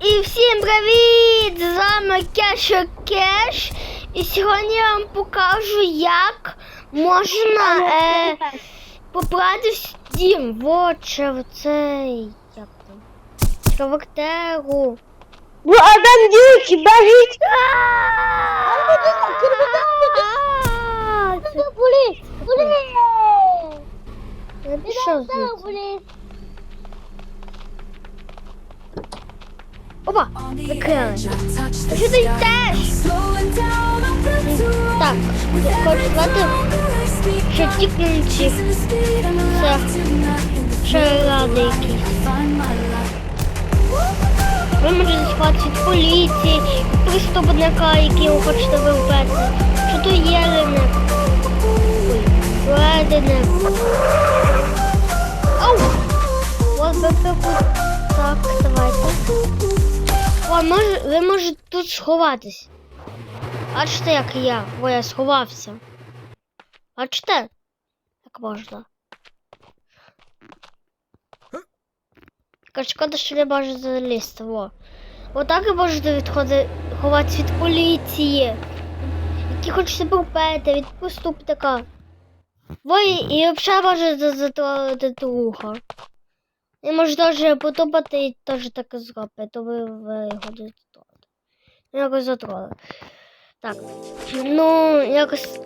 І всім привіт! З вами Кешо Кеш. І сьогодні я вам покажу, як можна е, попрати в Steam. Вот ще в цей. Як там? Характеру. Bu adam diyor ki ben hiç... А, це- Polis! Polis! Я пішов Sana звідси. polis! Опа! Закрили. Що ти йдеш? Так, хочу сказати, що тікнучі це шаради якісь. Ви можете сховати від поліції, від преступника, якого хочете вбити. Що то є? Ой, ведене. Ау! Ви прикут. Так, давайте. О, може, ви можете тут сховатись. Бачите, як я. О, я сховався. Бачите? Як можна. Шкода, що не можу залізти. Во. Отак ви можете відходити, ховатися від поліції. Які хочете вбити, від поступника. Во, і, і взагалі можете затролити друга. І може теж потопати і теж так і зробити, то ви, його затролите. Ну, Якось затролили. Так. Ну, якось.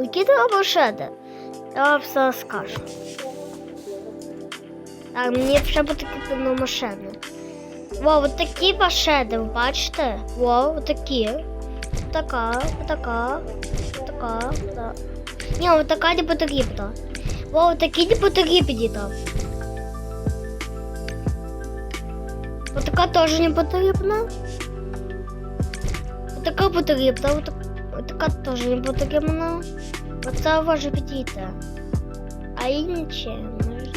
Які треба шеди? Я вам все скажу. Так, мені вже потрібно на машину. Во, от такі машини, ви бачите? Во, от такі. Така, така, така, так. Ні, от така не потрібна. Во, от такі не потрібні там. Вот така теж не потрібна. Вот така потрібна, вот, так, вот така теж не потрібна. Оце може підійти. А інші може.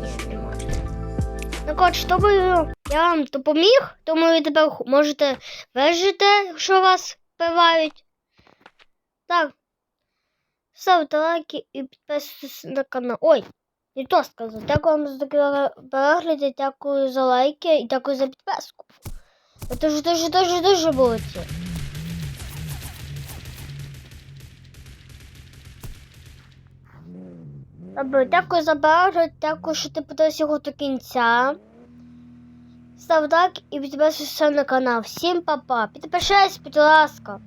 Ні, не може. Ну, коротше, тому я вам допоміг, тому ви тепер можете вижити, якщо вас вбивають. Так. Ставте лайки і підписуйтесь на канал. Ой, не то сказав. Дякую вам за таке перегляди, дякую за лайки і дякую за підписку. Ви дуже, дуже, дуже, дуже молодці. Добре, дякую за перегляд, дякую, що ти подивився його до кінця. Став лайк і підписуйся на канал. Всім па-па. Підпишись, будь ласка.